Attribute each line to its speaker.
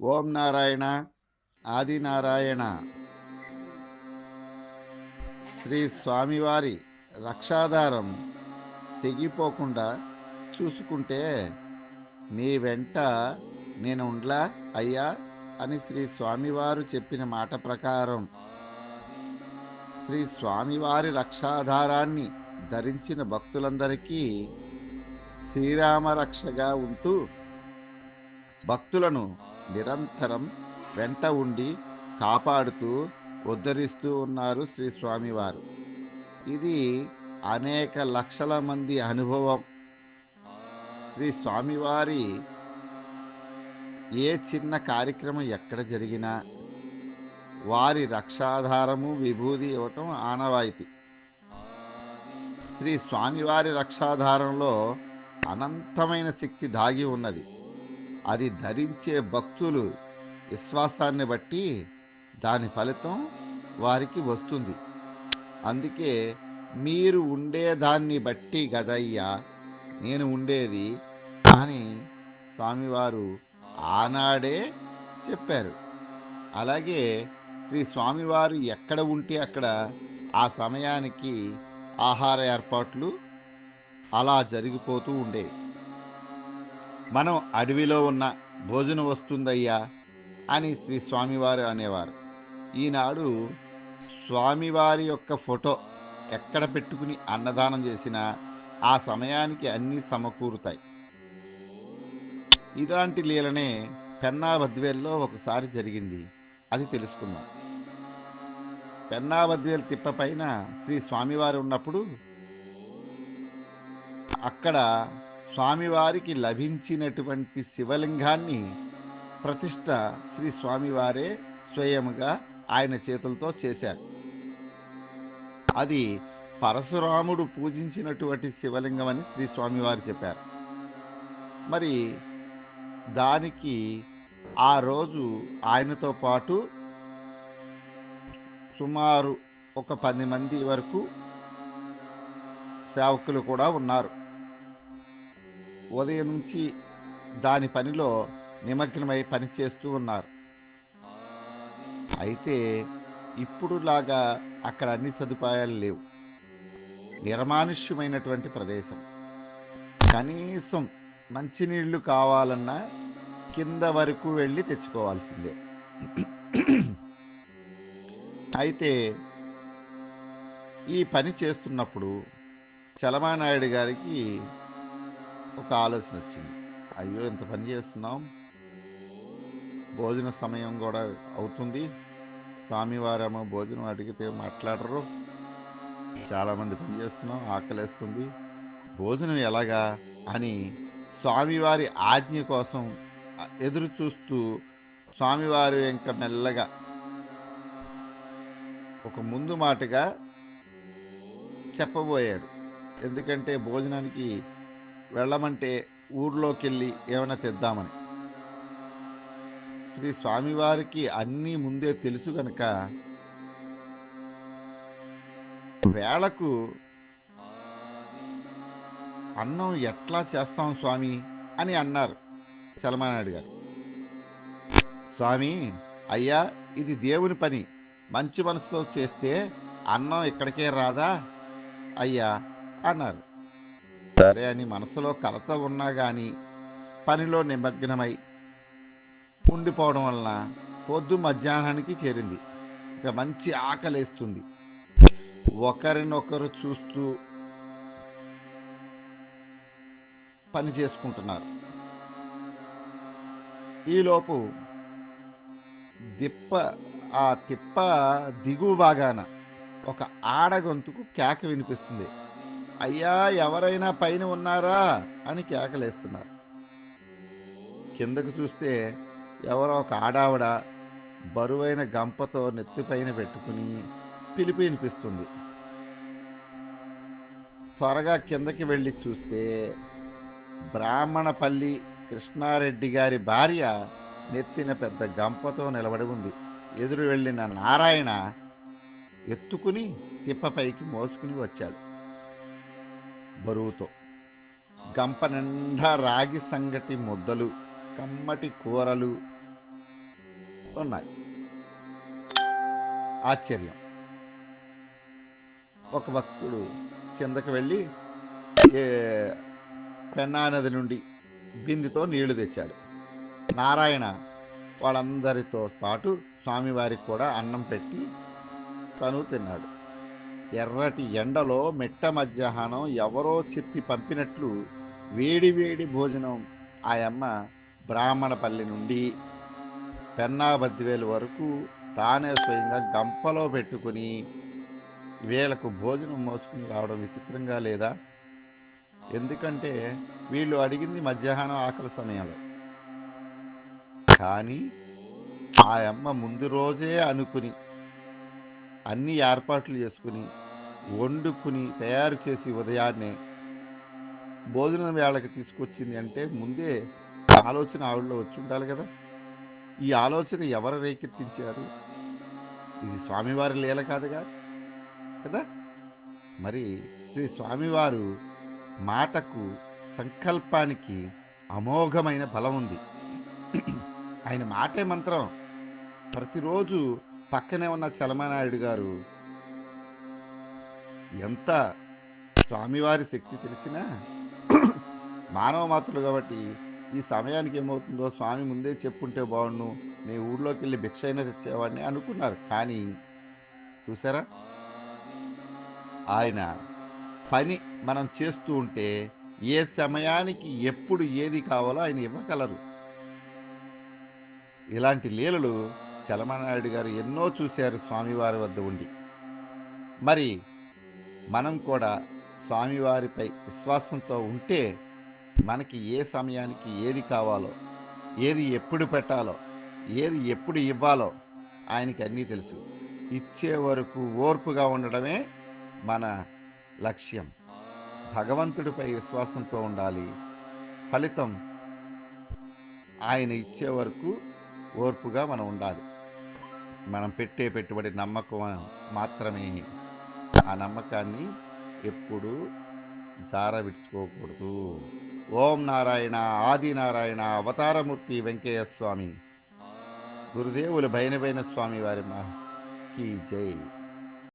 Speaker 1: ఓం నారాయణ ఆదినారాయణ శ్రీ స్వామివారి రక్షాధారం తెగిపోకుండా చూసుకుంటే నీ వెంట నేను ఉండ్లా? అయ్యా అని శ్రీ స్వామివారు చెప్పిన మాట ప్రకారం శ్రీ స్వామివారి రక్షాధారాన్ని ధరించిన భక్తులందరికీ శ్రీరామ రక్షగా ఉంటూ భక్తులను నిరంతరం వెంట ఉండి కాపాడుతూ ఉద్ధరిస్తూ ఉన్నారు శ్రీ స్వామివారు. ఇది అనేక లక్షల మంది అనుభవం. శ్రీ స్వామివారి ఏ చిన్న కార్యక్రమం ఎక్కడ జరిగినా వారి రక్షాధారము విభూది ఇవ్వటం ఆనవాయితీ. శ్రీ స్వామివారి రక్షాధారంలో అనంతమైన శక్తి దాగి ఉన్నది. అది ధరించే భక్తులు విశ్వాసాన్ని బట్టి దాని ఫలితం వారికి వస్తుంది. అందుకే మీరు ఉండేదాన్ని బట్టి గదయ్యా నేను ఉండేది అని స్వామివారు ఆనాడే చెప్పారు. అలాగే శ్రీ స్వామివారు ఎక్కడ ఉంటే అక్కడ ఆ సమయానికి ఆహార ఏర్పాట్లు అలా జరిగిపోతూ ఉండేవి. మనం అడవిలో ఉన్న భోజనం వస్తుందయ్యా అని శ్రీ స్వామివారు అనేవారు. ఈనాడు స్వామివారి యొక్క ఫోటో ఎక్కడ పెట్టుకుని అన్నదానం చేసినా ఆ సమయానికి అన్నీ సమకూరుతాయి. ఇలాంటి లీలనే పెన్నా బద్వేల్లో ఒకసారి జరిగింది. అది తెలుసుకుందాం. పెన్నా బద్వేల్ తిప్ప పైన శ్రీ స్వామివారు ఉన్నప్పుడు అక్కడ స్వామివారికి లభించినటువంటి శివలింగాన్ని ప్రతిష్ట శ్రీ స్వామివారే స్వయముగా ఆయన చేతులతో చేశారు. అది పరశురాముడు పూజించినటువంటి శివలింగం అని శ్రీ స్వామివారు చెప్పారు. మరి దానికి ఆ రోజు ఆయనతో పాటు సుమారు ఒక పది మంది వరకు సేవకులు కూడా ఉన్నారు. ఉదయం నుంచి దాని పనిలో నిమగ్నమై పని చేస్తూ ఉన్నారు. అయితే ఇప్పుడులాగా అక్కడ అన్ని సదుపాయాలు లేవు. నిర్మానుష్యమైనటువంటి ప్రదేశం. కనీసం మంచినీళ్ళు కావాలన్నా కింద వరకు వెళ్ళి తెచ్చుకోవాల్సిందే. అయితే ఈ పని చేస్తున్నప్పుడు చలమానాయుడు గారికి ఒక ఆలోచన వచ్చింది. అయ్యో ఇంత పని చేస్తున్నాం. భోజన సమయం కూడా అవుతుంది. స్వామివారేమో భోజనం అడిగితే మాట్లాడరు. చాలామంది పని చేస్తున్నాం ఆకలేస్తుంది. భోజనం ఎలాగా అని స్వామివారి ఆజ్ఞ కోసం ఎదురు చూస్తూ స్వామివారు ఇంకా మెల్లగా ఒక ముందు మాటగా చెప్పబోయాడు. ఎందుకంటే భోజనానికి వెళ్ళమంటే ఊర్లోకి వెళ్ళి ఏమైనా తెద్దామని. శ్రీ స్వామివారికి అన్నీ ముందే తెలుసు గనక వేళకు అన్నం ఎట్లా చేస్తాం స్వామి అని అన్నారు చలమానాయుడు గారు. స్వామి అయ్యా ఇది దేవుని పని. మంచి మనసుతో చేస్తే అన్నం ఇక్కడికే రాదా? అయ్యా అన్నారు. సరే అని మనసులో కలత ఉన్నా కానీ పనిలో నిమగ్నమై ఉండిపోవడం వలన పొద్దు మధ్యాహ్నానికి చేరింది. ఇక మంచి ఆకలేస్తుంది. ఒకరినొకరు చూస్తూ పని చేసుకుంటున్నారు. ఈలోపు దిప్ప ఆ తిప్ప దిగువ భాగాన ఒక ఆడగొంతుకు కేక వినిపిస్తుంది. అయ్యా ఎవరైనా పైన ఉన్నారా అని కేకలేస్తున్నారు. కిందకు చూస్తే ఎవరో ఒక ఆడావిడ బరువైన గంపతో నెత్తిపైన పెట్టుకుని పిలిపి వినిపిస్తుంది. త్వరగా కిందకి వెళ్ళి చూస్తే బ్రాహ్మణపల్లి కృష్ణారెడ్డి గారి భార్య నెత్తిన పెద్ద గంపతో నిలబడి ఉంది. ఎదురు వెళ్ళిన నారాయణ ఎత్తుకుని తిప్పపైకి మోసుకుని వచ్చాడు. బరువుతో. గంప నిండా రాగి సంగటి ముద్దలు కమ్మటి కూరలు ఉన్నాయి. ఆశ్చర్యం. ఒక భక్తుడు కిందకి వెళ్ళి ఏ పెన్నా నది నుండి బిందితో నీళ్ళు తెచ్చాడు. నారాయణ వాళ్ళందరితో పాటు స్వామివారికి కూడా అన్నం పెట్టి తను తిన్నాడు. ఎర్రటి ఎండలో మెట్ట మధ్యాహ్నం ఎవరో చెప్పి పంపినట్లు వేడి వేడి భోజనం ఆయమ్మ బ్రాహ్మణపల్లి నుండి పెన్నా బద్దివేలు వరకు తానే స్వయంగా గంపలో పెట్టుకుని వీళ్ళకు భోజనం మోసుకుని రావడం విచిత్రంగా లేదా? ఎందుకంటే వీళ్ళు అడిగింది మధ్యాహ్నం ఆకలి సమయంలో. కానీ ఆ ముందు రోజే అనుకుని అన్ని ఏర్పాట్లు చేసుకుని వండుకుని తయారు చేసి ఉదయాన్నే భోజనం వేళకి తీసుకొచ్చింది అంటే ముందే ఆలోచన ఆవిడలో వచ్చి ఉండాలి కదా. ఈ ఆలోచన ఎవరు రేకెత్తించారు? ఇది స్వామివారి లీల కాదుగా? కదా? మరి శ్రీ స్వామివారు మాటకు సంకల్పానికి అమోఘమైన బలం ఉంది. ఆయన మాటే మంత్రం. ప్రతిరోజు పక్కనే ఉన్న చలమనాయుడు గారు ఎంత స్వామివారి శక్తి తెలిసినా మానవ మాతృలు కాబట్టి ఈ సమయానికి ఏమవుతుందో స్వామి ముందే చెప్పుంటే బాగుండు. నీ ఊళ్ళోకి వెళ్ళి భిక్ష అయినా తెచ్చేవాడిని అనుకున్నారు. కానీ చూసారా? ఆయన పని మనం చేస్తూ ఉంటే ఏ సమయానికి ఎప్పుడు ఏది కావాలో ఆయన ఇవ్వగలరు. ఇలాంటి లీలలు చలమనాయుడు గారు ఎన్నో చూశారు స్వామివారి వద్ద ఉండి. మరి మనం కూడా స్వామివారిపై విశ్వాసంతో ఉంటే మనకి ఏ సమయానికి ఏది కావాలో ఏది ఎప్పుడు పెట్టాలో ఏది ఎప్పుడు ఇవ్వాలో ఆయనకి అన్నీ తెలుసు. ఇచ్చే వరకు ఓర్పుగా ఉండడమే మన లక్ష్యం. భగవంతుడిపై విశ్వాసంతో ఉండాలి. ఫలితం ఆయన ఇచ్చే వరకు ఓర్పుగా మనం ఉండాలి. మనం పెట్టే పెట్టుబడి నమ్మకం మాత్రమే. ఆ నమ్మకాన్ని ఎప్పుడూ జార విడుచుకోకూడదు ఓం నారాయణ ఆది నారాయణ అవతారమూర్తి వెంకయ్య స్వామి. గురుదేవులు బైనబైన స్వామి వారి మా కీ జై.